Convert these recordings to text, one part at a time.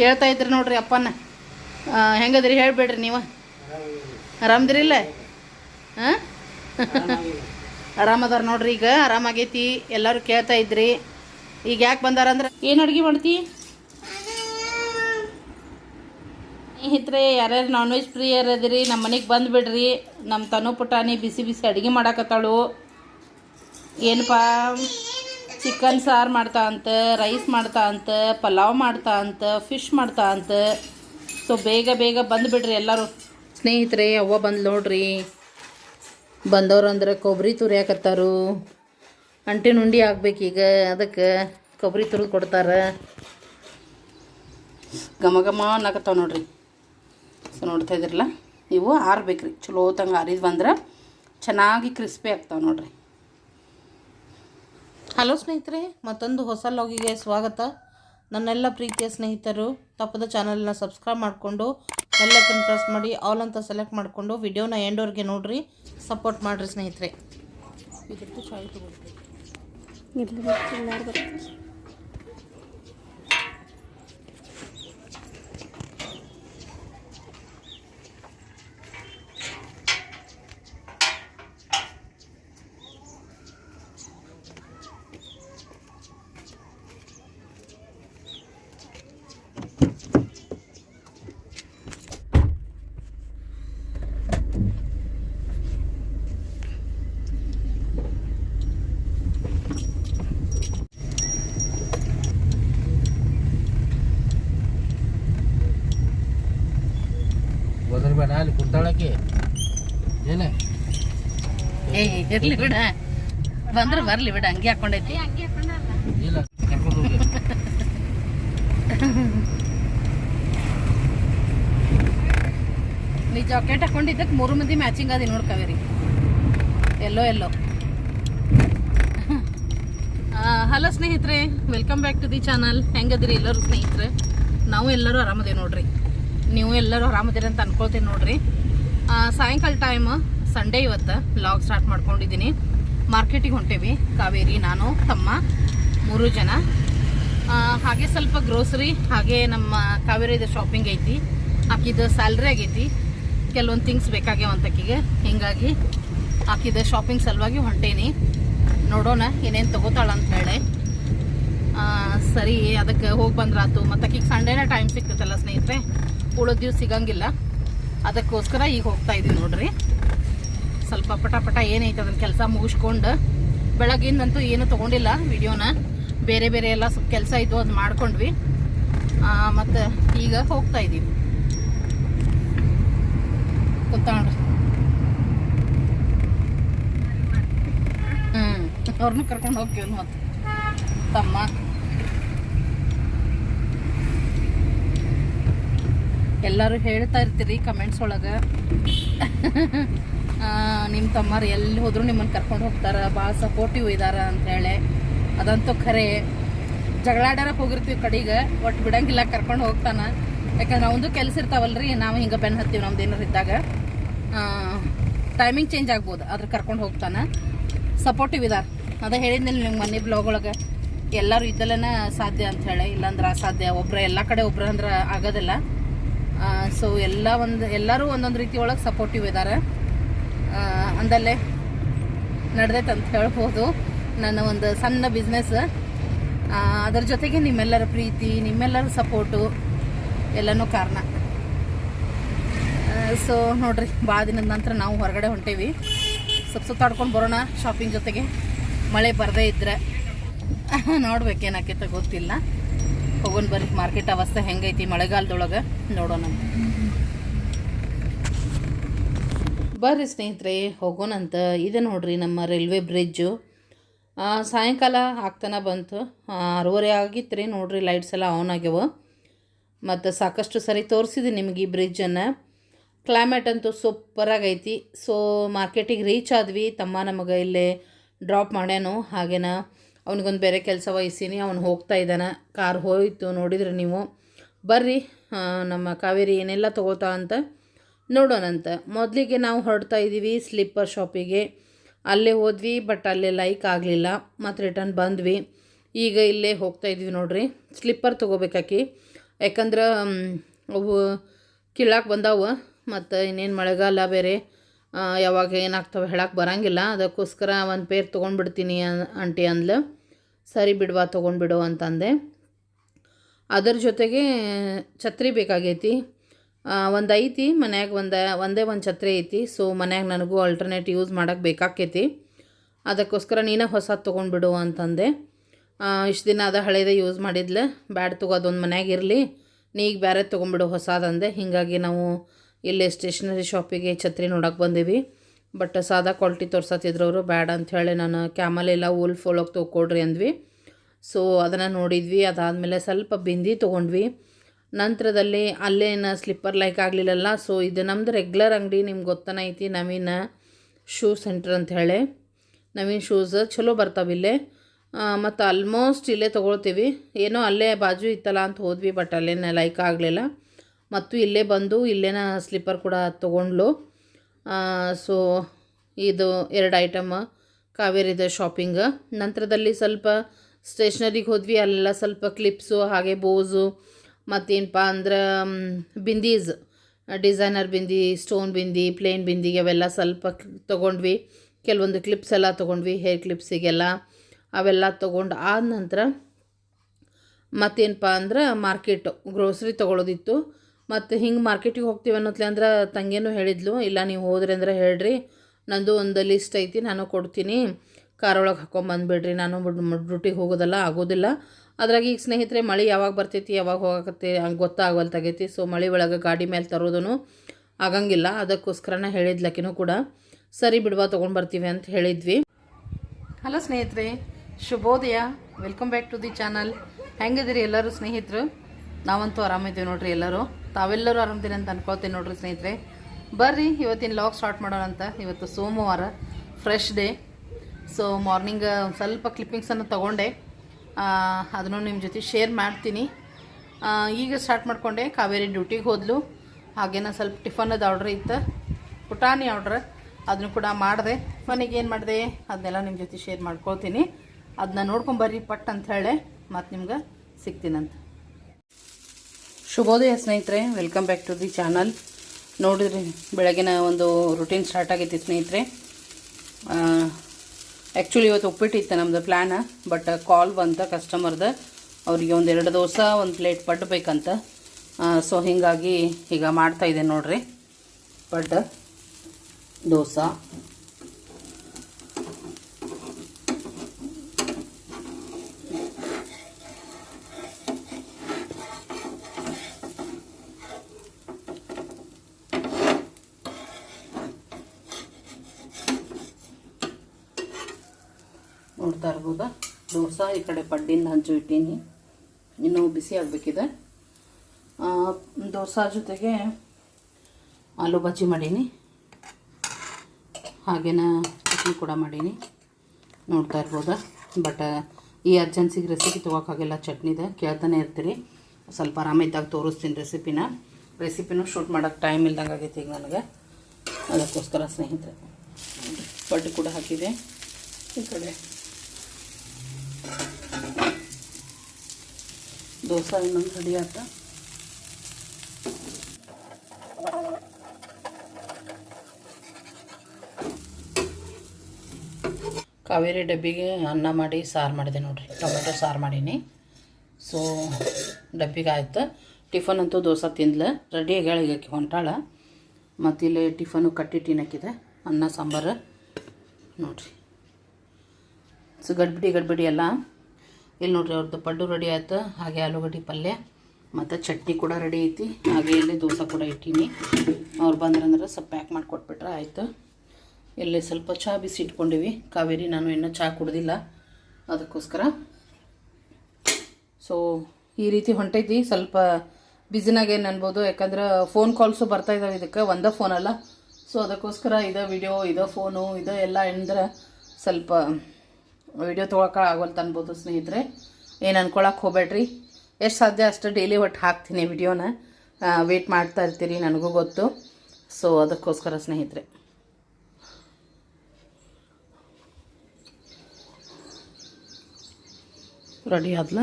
ಕೇಳ್ತಾ ಇದ್ರಿ ನೋಡ್ರಿ ಅಪ್ಪನ ಹೆಂಗದ್ರಿ ಹೇಳ್ಬೇಡ್ರಿ ನೀವು? ಆರಾಮದಿರಿಲ್ಲ ಹಾಂ ಆರಾಮದಾರ ನೋಡ್ರಿ ಈಗ, ಆರಾಮಾಗೈತಿ, ಎಲ್ಲರೂ ಕೇಳ್ತಾ ಇದ್ರಿ. ಈಗ ಯಾಕೆ ಬಂದಾರ ಅಂದ್ರೆ ಏನು ಅಡುಗೆ ಮಾಡ್ತಿ? ಸ್ನೇಹಿತರೆ, ಯಾರ್ಯಾರು ನಾನ್ ವೆಜ್ ಪ್ರಿಯರ್ ಅದಿರಿ ನಮ್ಮ ಮನೆಗೆ ಬಂದುಬಿಡ್ರಿ. ನಮ್ಮ ತನು ಪುಟಾಣಿ ಬಿಸಿ ಬಿಸಿ ಅಡುಗೆ ಮಾಡಾಕತ್ತಾಳು. ಏನಪ್ಪ ಚಿಕನ್ ಸಾರು ಮಾಡ್ತಾ ಅಂತ, ರೈಸ್ ಮಾಡ್ತಾ ಅಂತ, ಪಲಾವ್ ಮಾಡ್ತಾ ಅಂತ ಫಿಶ್ ಮಾಡ್ತಾ ಅಂತ. ಸೊ ಬೇಗ ಬೇಗ ಬಂದುಬಿಡ್ರಿ ಎಲ್ಲರೂ. ಸ್ನೇಹಿತರೆ, ಅವ್ವ ಬಂದು ನೋಡ್ರಿ. ಬಂದವ್ರು ಅಂದ್ರೆ ಕೊಬ್ಬರಿ ತುರಿಯಾಕತ್ತಾರು. ಅಂಟಿನ ಉಂಡಿ ಆಗ್ಬೇಕೀಗ ಅದಕ್ಕೆ ಕೊಬ್ಬರಿ ತುರಿದು ಕೊಡ್ತಾರೆ. ಘಮ ಘಮ ನೋಡ್ರಿ. ಸೊ ನೋಡ್ತಾ ಇದ್ರಲ್ಲ ಇವು ಆರ್ಬೇಕ್ರಿ. ಚಲೋ ತಂಗ ಆರಿದ್ ಬಂದ್ರೆ ಚೆನ್ನಾಗಿ ಕ್ರಿಸ್ಪಿ ಆಗ್ತಾವೆ ನೋಡ್ರಿ. ಹಲೋ ಸ್ನೇಹಿತರೆ, ಮತ್ತೊಂದು ಹೊಸ ಲಾಗಿಗೆ ಸ್ವಾಗತ. ನನ್ನೆಲ್ಲ ಪ್ರೀತಿಯ ಸ್ನೇಹಿತರು, ತಪ್ಪದ ಚಾನಲ್ನ ಸಬ್ಸ್ಕ್ರೈಬ್ ಮಾಡಿಕೊಂಡು ಎಲ್ಲ ಪ್ರೆಸ್ ಮಾಡಿ ಆಲ್ ಅಂತ ಸೆಲೆಕ್ಟ್ ಮಾಡಿಕೊಂಡು ವಿಡಿಯೋನ ಎಂಡೋರ್ಗೆ ನೋಡಿರಿ ಸಪೋರ್ಟ್ ಮಾಡಿರಿ ಸ್ನೇಹಿತರೆ. ಇದ್ರದ್ದು ಅಲ್ಲಿ ಕುರ್ತಾಳಕ್ಕೆ ಏನ ಏ ಇರ್ಲಿ ಬಿಡ ಬಂದ್ರೆ ಬರಲಿ ಬಿಡ ಹಂಗೆ ಹಾಕೊಂಡೈತಿ ಇಲ್ಲ ಕರ್ಕೊಂಡು ಹೋಗಿ ನೀ ಜಾಕೆಟ್ ಹಾಕೊಂಡಿದ್ದಕ್ಕೆ ಮೂರು ಮಂದಿ ಮ್ಯಾಚಿಂಗ್ ಅದಿ ನೋಡ್ಕವೇರಿ ಎಲ್ಲೋ ಎಲ್ಲೋ. ಹಲೋ ಸ್ನೇಹಿತರೆ welcome back to the channel ಹೆಂಗದ್ರಿ ಎಲ್ಲರೂ ಸ್ನೇಹಿತರೆ? ನಾವು ಎಲ್ಲರೂ ಆರಾಮದೇವಿ ನೋಡ್ರಿ. ನೀವು ಎಲ್ಲರೂ ಆರಾಮದಿರಿ ಅಂತ ಅನ್ಕೊಳ್ತೀನಿ ನೋಡ್ರಿ. ಸಾಯಂಕಾಲ ಟೈಮ್ ಸಂಡೇ ಇವತ್ತು ಬ್ಲಾಗ್ ಸ್ಟಾರ್ಟ್ ಮಾಡ್ಕೊಂಡಿದ್ದೀನಿ. ಮಾರ್ಕೆಟಿಗೆ ಹೊಂಟೇವಿ, ಕಾವೇರಿ, ನಾನು, ತಮ್ಮ, ಮೂರು ಜನ. ಹಾಗೆ ಸ್ವಲ್ಪ ಗ್ರೋಸರಿ ಹಾಗೆ ನಮ್ಮ ಕಾವೇರಿದ ಶಾಪಿಂಗ್ ಐತಿ. ಆಕಿದ ಸ್ಯಾಲ್ರಿ ಆಗೈತಿ. ಕೆಲವೊಂದು ಥಿಂಗ್ಸ್ ಬೇಕಾಗ್ಯಾವ ಅಂತಕ್ಕಿಗೆ ಹಿಂಗಾಗಿ ಆಕಿದ ಶಾಪಿಂಗ್ ಸಲುವಾಗಿ ಹೊಂಟೇನಿ. ನೋಡೋಣ ಏನೇನು ತಗೋತಾಳ ಅಂತ ಹೇಳಿ. ಸರಿ, ಅದಕ್ಕೆ ಹೋಗಿ ಬಂದ್ರಾತು. ಮತ್ತು ಆಕಿಗೆ ಸಂಡೇನ ಟೈಮ್ ಸಿಗ್ತೈತಲ್ಲ ಸ್ನೇಹಿತರೆ. ಉಳಿದ ದಿವ್ಸ ಸಿಗಂಗಿಲ್ಲ. ಅದಕ್ಕೋಸ್ಕರ ಈಗ ಹೋಗ್ತಾ ಇದ್ದೀವಿ ನೋಡ್ರಿ. ಸ್ವಲ್ಪ ಪಟ ಪಟ ಏನೈತೆ ಅದನ್ನ ಕೆಲಸ ಮುಗಿಸ್ಕೊಂಡು. ಬೆಳಗ್ಗಿಂದಂತೂ ಏನು ತೊಗೊಂಡಿಲ್ಲ ವಿಡಿಯೋನ. ಬೇರೆ ಬೇರೆ ಎಲ್ಲ ಸ್ವಲ್ಪ ಕೆಲಸ ಇದ್ದು ಅದು ಮಾಡ್ಕೊಂಡ್ವಿ. ಮತ್ತು ಈಗ ಹೋಗ್ತಾ ಇದ್ದೀವಿ ಗೊತ್ತಾಣ್ರಿ ಹ್ಞೂ ಅವ್ರನ್ನೂ ಕರ್ಕೊಂಡು ಹೋಗ್ತೀವಿ ಮತ್ತೆ ತಮ್ಮ. ಎಲ್ಲರೂ ಹೇಳ್ತಾ ಇರ್ತೀರಿ ಕಮೆಂಟ್ಸ್ ಒಳಗೆ. ನಿಮ್ಮ ತಮ್ಮರು ಎಲ್ಲಿ ಹೋದ್ರು ನಿಮ್ಮನ್ನು ಕರ್ಕೊಂಡು ಹೋಗ್ತಾರೆ ಭಾಳ ಸಪೋರ್ಟಿವ್ ಇದಾರ ಅಂತೇಳಿ ಅದಂತೂ ಖರೆ. ಜಗಳಾಡಾರ ಹೋಗಿರ್ತೀವಿ ಕಡೆಗೆ ಒಟ್ಟು ಬಿಡಂಗಿಲ್ಲ ಕರ್ಕೊಂಡು ಹೋಗ್ತಾನೆ. ಯಾಕಂದ್ರೆ ಅವಂದು ಕೆಲಸ ಇರ್ತಾವಲ್ರಿ, ನಾವು ಹಿಂಗೆ ಬೆನ್ನು ಹತ್ತೀವಿ ನಮ್ದು ಏನಾರು ಇದ್ದಾಗ. ಟೈಮಿಂಗ್ ಚೇಂಜ್ ಆಗ್ಬೋದು. ಅದ್ರ ಕರ್ಕೊಂಡು ಹೋಗ್ತಾನೆ. ಸಪೋರ್ಟಿವ್ ಇದಾರೆ. ಅದ ಹೇಳಿದ್ನಿಲ್ಲ ನಿಮ್ಗೆ ಮನೆ ಬ್ಲಾಗ್ ಒಳಗೆ. ಎಲ್ಲರೂ ಇದ್ದಲೇನ ಸಾಧ್ಯ ಅಂತ ಹೇಳಿ. ಇಲ್ಲಾಂದ್ರೆ ಅಸಾಧ್ಯ. ಒಬ್ರ ಎಲ್ಲ ಕಡೆ ಒಬ್ರು ಅಂದ್ರೆ ಆಗೋದಿಲ್ಲ. ಸೊ ಎಲ್ಲ ಒಂದು, ಎಲ್ಲರೂ ಒಂದೊಂದು ರೀತಿ ಒಳಗೆ ಸಪೋರ್ಟಿವ್ ಇದ್ದಾರೆ ಅಂದಲ್ಲೇ ನಡೆದೈತೆ ಅಂತ ಹೇಳ್ಬೋದು. ನನ್ನ ಒಂದು ಸಣ್ಣ ಬಿಸ್ನೆಸ್ ಅದರ ಜೊತೆಗೆ ನಿಮ್ಮೆಲ್ಲರ ಪ್ರೀತಿ, ನಿಮ್ಮೆಲ್ಲರ ಸಪೋರ್ಟು ಎಲ್ಲನೂ ಕಾರಣ. ಸೊ ನೋಡ್ರಿ ಭಾಳ ದಿನದ ನಂತರ ನಾವು ಹೊರಗಡೆ ಹೊಂಟೇವಿ. ಸ್ವಲ್ಪ ಸುತ್ತಾಡ್ಕೊಂಡು ಬರೋಣ ಶಾಪಿಂಗ್ ಜೊತೆಗೆ. ಮಳೆ ಬರದೇ ಇದ್ರೆ. ನೋಡ್ಬೇಕೇನಾಕೈತೆ ಗೊತ್ತಿಲ್ಲ. ಹೋಗೋಣ ಬರ್ರಿ ಮಾರ್ಕೆಟ್ ಅವಸ್ಥೆ ಹೆಂಗೈತಿ ಮಳೆಗಾಲದೊಳಗೆ ನೋಡೋಣ. ಬರ್ರಿ ಸ್ನೇಹಿತರೆ ಹೋಗೋಣಂತ ಇದೆ ನೋಡ್ರಿ ನಮ್ಮ ರೈಲ್ವೆ ಬ್ರಿಡ್ಜು ಸಾಯಂಕಾಲ ಆಗ್ತಾನೆ ಬಂತು. ಆರೂವರೆ ಆಗಿತ್ತು ನೋಡ್ರಿ ಲೈಟ್ಸ್ ಎಲ್ಲ ಆನ್ ಆಗ್ಯಾವ. ಮತ್ತು ಸಾಕಷ್ಟು ಸರಿ ತೋರಿಸಿದೆ ನಿಮಗೆ ಈ ಬ್ರಿಡ್ಜನ್ನು ಕ್ಲೈಮೇಟ್ ಅಂತೂ ಸೂಪರಾಗೈತಿ ಸೊ ಮಾರ್ಕೆಟಿಗೆ ರೀಚ್ ಆದ್ವಿ. ತಮ್ಮ ನಮಗೆ ಇಲ್ಲೇ ಡ್ರಾಪ್ ಮಾಡ್ಯಾನು. ಹಾಗೇನ ಅವನಿಗೊಂದು ಬೇರೆ ಕೆಲಸ ವಹಿಸೀನಿ ಅವನು ಹೋಗ್ತಾ ಇದ್ದಾನೆ. ಕಾರ್ ಹೋಯಿತು. ನೋಡಿದ್ರೆ ನೀವು. ಬರ್ರಿ. ನಮ್ಮ ಕಾವೇರಿ ಏನೆಲ್ಲ ತಗೋತಾ ಅಂತ ನೋಡೋಣಂತ ಮೊದಲಿಗೆ ನಾವು ಹೊರಡ್ತಾ ಇದ್ದೀವಿ ಸ್ಲಿಪ್ಪರ್ ಶಾಪಿಗೆ. ಅಲ್ಲೇ ಹೋದ್ವಿ ಬಟ್ ಅಲ್ಲೇ ಲೈಕ್ ಆಗಲಿಲ್ಲ. ಮತ್ತು ರಿಟರ್ನ್ ಬಂದ್ವಿ. ಈಗ ಇಲ್ಲೇ ಹೋಗ್ತಾ ಇದ್ವಿ ನೋಡ್ರಿ. ಸ್ಲಿಪ್ಪರ್ ತೊಗೋಬೇಕಾಕಿ ಯಾಕಂದ್ರೆ ಅವು ಕೀಳಾಕೆ ಬಂದಾವು. ಮತ್ತು ಇನ್ನೇನು ಮಳೆಗಾಲ ಬೇರೆ ಯಾವಾಗ ಏನಾಗ್ತವೆ ಹೇಳಕ್ಕೆ ಬರಂಗಿಲ್ಲ. ಅದಕ್ಕೋಸ್ಕರ ಒಂದು ಪೇರ್ ತೊಗೊಂಡ್ಬಿಡ್ತೀನಿ ಆಂಟಿ ಅಂದ್ಲು. ಸರಿ ಬಿಡ್ವಾ ತೊಗೊಂಡ್ಬಿಡು ಅಂತಂದೆ. ಅದರ ಜೊತೆಗೆ ಛತ್ರಿ ಬೇಕಾಗೈತಿ. ಒಂದು ಐತಿ, ಮನ್ಯಾಗ ಒಂದು, ಒಂದೇ ಒಂದು ಛತ್ರಿ ಐತಿ. ಸೊ ಮನ್ಯಾಗ ನನಗೂ ಆಲ್ಟರ್ನೇಟ್ ಯೂಸ್ ಮಾಡೋಕ್ಕೆ ಬೇಕಾಕೈತಿ. ಅದಕ್ಕೋಸ್ಕರ ನೀನೇ ಹೊಸದು ತೊಗೊಂಡ್ಬಿಡು ಅಂತಂದೆ. ಇಷ್ಟು ದಿನ ಅದ ಹಳೇದೇ ಯೂಸ್ ಮಾಡಿದ್ಲೆ. ಬ್ಯಾಡ್ ತೊಗೋದೊಂದು ಅದೊಂದು ಮನ್ಯಾಗ ಇರಲಿ. ನೀ ಈಗ ಬೇರೆ ತೊಗೊಂಡ್ಬಿಡು ಹೊಸದಂದೆ ಹೀಗಾಗಿ ನಾವು ಇಲ್ಲಿ ಸ್ಟೇಷ್ನರಿ ಶಾಪಿಗೆ ಛತ್ರಿ ನೋಡೋಕೆ ಬಂದೀವಿ. ಬಟ್ ಸಾದಾ ಕ್ವಾಲಿಟಿ ತೋರ್ಸತ್ತಿದ್ರು ಅವರು ಬ್ಯಾಡ ಅಂಥೇಳಿ ನಾನು ಕ್ಯಾಮಲೆಲ್ಲ ಇಲ್ಲ ಫೋಲೋಗಿ ತೊಗೊಳ್ರಿ ಅಂದ್ವಿ. ಸೊ ಅದನ್ನು ನೋಡಿದ್ವಿ. ಅದಾದಮೇಲೆ ಸ್ವಲ್ಪ ಬಿಂದಿ ತೊಗೊಂಡ್ವಿ. ನಂತರದಲ್ಲಿ ಅಲ್ಲೇನು ಸ್ಲಿಪ್ಪರ್ ಲೈಕ್ ಆಗಲಿಲ್ಲಲ್ಲ. ಸೊ ಇದು ನಮ್ಮದು ರೆಗ್ಯುಲರ್ ಅಂಗಡಿ, ನಿಮ್ಗೆ ಗೊತ್ತನ ಐತಿ, ನವೀನ ಶೂ ಸೆಂಟರ್ ಅಂತ ಹೇಳಿ ನವೀನ್ ಶೂಸ್ ಚಲೋ ಬರ್ತಾವೆ ಇಲ್ಲೇ. ಮತ್ತು ಆಲ್ಮೋಸ್ಟ್ ಇಲ್ಲೇ ತೊಗೊಳ್ತೀವಿ. ಏನೋ ಅಲ್ಲೇ ಬಾಜು ಇತ್ತಲ್ಲ ಅಂತ ಹೋದ್ವಿ ಬಟ್ ಅಲ್ಲೇನ ಲೈಕ್ ಆಗಲಿಲ್ಲ. ಮತ್ತು ಇಲ್ಲೇ ಬಂದು ಇಲ್ಲೇನ ಸ್ಲಿಪ್ಪರ್ ಕೂಡ ತೊಗೊಂಡ್ಲು. ಸೊ, ಇದು ಎರಡು ಐಟಮ್ ಕಾವೇರಿದ ಶಾಪಿಂಗ್. ನಂತರದಲ್ಲಿ ಸ್ವಲ್ಪ ಸ್ಟೇಷ್ನರಿಗೆ ಹೋದ್ವಿ, ಅಲ್ಲೆಲ್ಲ ಸ್ವಲ್ಪ ಕ್ಲಿಪ್ಸು, ಹಾಗೆ ಬೋಸು ಮತ್ತೇನಪ್ಪ ಅಂದ್ರೆ bindis, designer bindi, stone bindi, plain bindi, ಅವೆಲ್ಲ ಸ್ವಲ್ಪ ತೊಗೊಂಡ್ವಿ. ಕೆಲವೊಂದು ಕ್ಲಿಪ್ಸ್ ಎಲ್ಲ ತೊಗೊಂಡ್ವಿ, ಹೇರ್ ಕ್ಲಿಪ್ಸಿಗೆಲ್ಲ ಅವೆಲ್ಲ ತೊಗೊಂಡು ಆದ ನಂತರ ಮತ್ತೇನಪ್ಪ ಅಂದ್ರೆ ಮಾರ್ಕೆಟು, ಗ್ರೋಸರಿ ತೊಗೊಳೋದಿತ್ತು. ಮತ್ತು ಹಿಂಗೆ ಮಾರ್ಕೆಟಿಗೆ ಹೋಗ್ತೀವಿ ಅನ್ನೋತ್ಲೆ ಅಂದ್ರೆ ತಂಗೇನು ಹೇಳಿದ್ಲು, ಇಲ್ಲ ನೀವು ಹೋದ್ರಿ ಅಂದ್ರೆ ಹೇಳ್ರಿ, ನಂದು ಒಂದು ಲಿಸ್ಟ್ ಐತಿ, ನಾನು ಕೊಡ್ತೀನಿ ಕಾರ್ ಒಳಗೆ ಹಾಕೊಂಬಂದ್ಬಿಡ್ರಿ ನಾನು ಡ್ಯೂಟಿಗೆ ಹೋಗೋದಲ್ಲ ಆಗೋದಿಲ್ಲ. ಅದ್ರಾಗ ಈಗ ಸ್ನೇಹಿತರೆ, ಮಳೆ ಯಾವಾಗ ಬರ್ತೈತಿ, ಯಾವಾಗ ಹೋಗಕತ್ತೆ ಹಂಗೆ ಗೊತ್ತಾಗವಲ್ತಾಗೈತಿ ಸೊ ಮಳೆ ಒಳಗೆ ಗಾಡಿ ಮೇಲೆ ತರೋದೂ ಆಗಂಗಿಲ್ಲ, ಅದಕ್ಕೋಸ್ಕರನ ಹೇಳಿದ್ಲಕಿನೂ ಕೂಡ, ಸರಿ ಬಿಡುವ ತೊಗೊಂಡು ಬರ್ತೀವಿ ಅಂತ ಹೇಳಿದ್ವಿ. ಹಲೋ ಸ್ನೇಹಿತರೆ, ಶುಭೋದಯ welcome back to the channel ಹೆಂಗಿದ್ದೀರಿ ಎಲ್ಲರೂ ಸ್ನೇಹಿತರು? ನಾವಂತೂ ಆರಾಮಿದ್ದೀವಿ ನೋಡ್ರಿ ಎಲ್ಲರೂ. ತಾವೆಲ್ಲರೂ ಆರಾಮಿದ್ದೀರಿ ಅಂತ ಅನ್ಕೋತೀನಿ ನೋಡ್ರಿ ಸ್ನೇಹಿತರೆ. ಬರ್ರಿ, ಇವತ್ತಿನ ಲಾಗ್ ಸ್ಟಾರ್ಟ್ ಮಾಡೋಣ ಅಂತ. ಇವತ್ತು ಸೋಮವಾರ ಫ್ರೆಶ್ ಡೇ ಸೊ ಮಾರ್ನಿಂಗ್ ಸ್ವಲ್ಪ ಕ್ಲಿಪ್ಪಿಂಗ್ಸನ್ನು ತೊಗೊಂಡೆ. ಅದನ್ನು ನಿಮ್ಮ ಜೊತೆ ಶೇರ್ ಮಾಡ್ತೀನಿ. ಈಗ ಸ್ಟಾರ್ಟ್ ಮಾಡಿಕೊಂಡೆ. ಕಾವೇರಿ ಡ್ಯೂಟಿಗೆ ಹೋದ್ಲು. ಹಾಗೇನ ಸ್ವಲ್ಪ ಟಿಫನದ ಆರ್ಡ್ರ್ ಇತ್ತು. ಪುಟಾಣಿ ಆರ್ಡ್ರ್ ಅದನ್ನು ಕೂಡ ಮಾಡಿದೆ. ಮನೆಗೆ ಏನು ಮಾಡಿದೆ? ಅದನ್ನೆಲ್ಲ ನಿಮ್ಮ ಜೊತೆ ಶೇರ್ ಮಾಡ್ಕೊಳ್ತೀನಿ. ಅದನ್ನ ನೋಡ್ಕೊಂಬರ್ರಿ ಪಟ್ ಅಂತ ಹೇಳಿ. ಮತ್ತು ನಿಮ್ಗೆ ಸಿಗ್ತೀನಂತ ಶುಭೋದಯ ಸ್ನೇಹಿತರೆ welcome back to the channel ನೋಡಿದ್ರಿ, ಬೆಳಗಿನ ಒಂದು ರುಟೀನ್ ಸ್ಟಾರ್ಟ್ ಆಗೈತಿ ಸ್ನೇಹಿತರೆ. ಆ್ಯಕ್ಚುಲಿ ಇವತ್ತು ಉಪ್ಪಿಟ್ಟಿತ್ತು ನಮ್ಮದು ಪ್ಲ್ಯಾನ ಬಟ್ ಕಾಲ್ ಬಂತ ಕಸ್ಟಮರ್ದು ಅವ್ರಿಗೆ ಒಂದು ಎರಡು ದೋಸೆ, ಒಂದು ಪ್ಲೇಟ್ ಪಡ್ಡು ಬೇಕಂತ. ಸೊ ಹೀಗಾಗಿ ಈಗ ಮಾಡ್ತಾಯಿದ್ದೆ ನೋಡ್ರಿ. ಪಡ್ಡು, ದೋಸೆ ನೋಡ್ತಾ ಇರ್ಬೋದಾ ದೋಸೆ ಈ ಕಡೆ ಪಡ್ಡಿನ ಹಂಚು ಇಟ್ಟೀನಿ. ಇನ್ನೂ ಬಿಸಿ ಆಗಬೇಕಿದೆ. ದೋಸೆ ಜೊತೆಗೆ ಆಲೂ ಬಜ್ಜಿ ಮಾಡೀನಿ. ಹಾಗೇನ ಚಟ್ನಿ ಕೂಡ ಮಾಡೀನಿ. ನೋಡ್ತಾ ಇರ್ಬೋದು? ಬಟ್, ಈ ಅರ್ಜೆನ್ಸಿಗೆ ರೆಸಿಪಿ ತೊಗೋಕ್ಕಾಗಿಲ್ಲ ಚಟ್ನಿದೆ. ಕೇಳ್ತಾನೆ ಇರ್ತೀರಿ. ಸ್ವಲ್ಪ ಆರಾಮಿದ್ದಾಗ ತೋರಿಸ್ತೀನಿ ರೆಸಿಪಿನ ರೆಸಿಪಿನೂ ಶೂಟ್ ಮಾಡೋಕ್ಕೆ ಟೈಮ್ ಇಲ್ದಂಗೆ ಆಗೈತೆ ಈಗ ನನಗೆ. ಅದಕ್ಕೋಸ್ಕರ ಸ್ನೇಹಿತರೆ. ಪಡ್ಡು ಕೂಡ ಹಾಕಿದೆ. ಈ ಕಡೆ ದೋಸೆ ಇನ್ನೊಂದು ರೆಡಿ ಆತ. ಕಾವೇರಿ ಡಬ್ಬಿಗೆ ಅನ್ನ ಮಾಡಿ, ಸಾರು ಮಾಡಿದೆ ನೋಡ್ರಿ. ಟೊಮೆಟೊ ಸಾರು ಮಾಡೀನಿ. ಸೊ ಡಬ್ಬಿಗೆ ಆಯ್ತು. ಟಿಫನ್ ಅಂತೂ ದೋಸೆ ತಿಂದ್ಲ. ರೆಡಿ ಆಕಿ ಹೊಂಟಾಳ. ಮತ್ತು ಇಲ್ಲಿ ಟಿಫನು ಕಟ್ಟಿಟ್ಟಿನಕ್ಕಿದೆ ಅನ್ನ, ಸಾಂಬಾರು. ನೋಡ್ರಿ. ಸೊ ಗಡ್ಬಿಡಿ ಗಡ್ಬಿಡಿ ಎಲ್ಲ. ಇಲ್ಲಿ ನೋಡ್ರಿ ಅವ್ರದ್ದು ಪಡ್ಡು ರೆಡಿ ಆಯ್ತು, ಹಾಗೆ ಆಲೂಗಡ್ಡೆ ಪಲ್ಯ, ಮತ್ತು ಚಟ್ನಿ ಕೂಡ ರೆಡಿ ಐತಿ. ಹಾಗೆ ಇಲ್ಲಿ ದೋಸೆ ಕೂಡ ಇಟ್ಟೀನಿ. ಅವ್ರು ಬಂದ್ರಂದ್ರೆ ಸ್ವಲ್ಪ ಪ್ಯಾಕ್ ಮಾಡಿ ಕೊಟ್ಬಿಟ್ರೆ ಆಯಿತು. ಇಲ್ಲಿ ಸ್ವಲ್ಪ ಚಹಾ ಬಿಸಿ ಇಟ್ಕೊಂಡಿವಿ. ಕಾವೇರಿ ನಾನು ಇನ್ನೂ ಚಹಾ ಕುಡ್ದಿಲ್ಲ. ಅದಕ್ಕೋಸ್ಕರ. ಸೊ ಈ ರೀತಿ ಹೊಂಟೈತಿ. ಸ್ವಲ್ಪ ಏನು ಅನ್ಬೋದು? ಯಾಕಂದ್ರೆ ಫೋನ್ ಕಾಲ್ಸು ಬರ್ತಾ ಇದ್ದಾವೆ ಇದಕ್ಕೆ. ಒಂದೇ ಫೋನಲ್ಲ ಸೊ ಅದಕ್ಕೋಸ್ಕರ ಇದೇ ವಿಡಿಯೋ ಇದೇ ಫೋನು ಇದೇ ಎಲ್ಲ ಅಂದ್ರೆ ಸ್ವಲ್ಪ ವಿಡಿಯೋ ತೊಗೊಳಕ್ಕೆ ಆಗೋಲ್ತ ಅನ್ಬೋದು ಸ್ನೇಹಿತರೆ. ಏನು ಅನ್ಕೊಳಕ್ಕೆ ಹೋಗ್ಬೇಡ್ರಿ. ಎಷ್ಟು ಸಾಧ್ಯ ಅಷ್ಟು ಡೈಲಿ ಒಟ್ಟು ಹಾಕ್ತೀನಿ ವಿಡಿಯೋನ. ವೇಟ್ ಮಾಡ್ತಾ ಇರ್ತೀರಿ ನನಗೂ ಗೊತ್ತು. ಸೊ ಅದಕ್ಕೋಸ್ಕರ ಸ್ನೇಹಿತರೆ. ರೆಡಿ ಆದ್ಲ?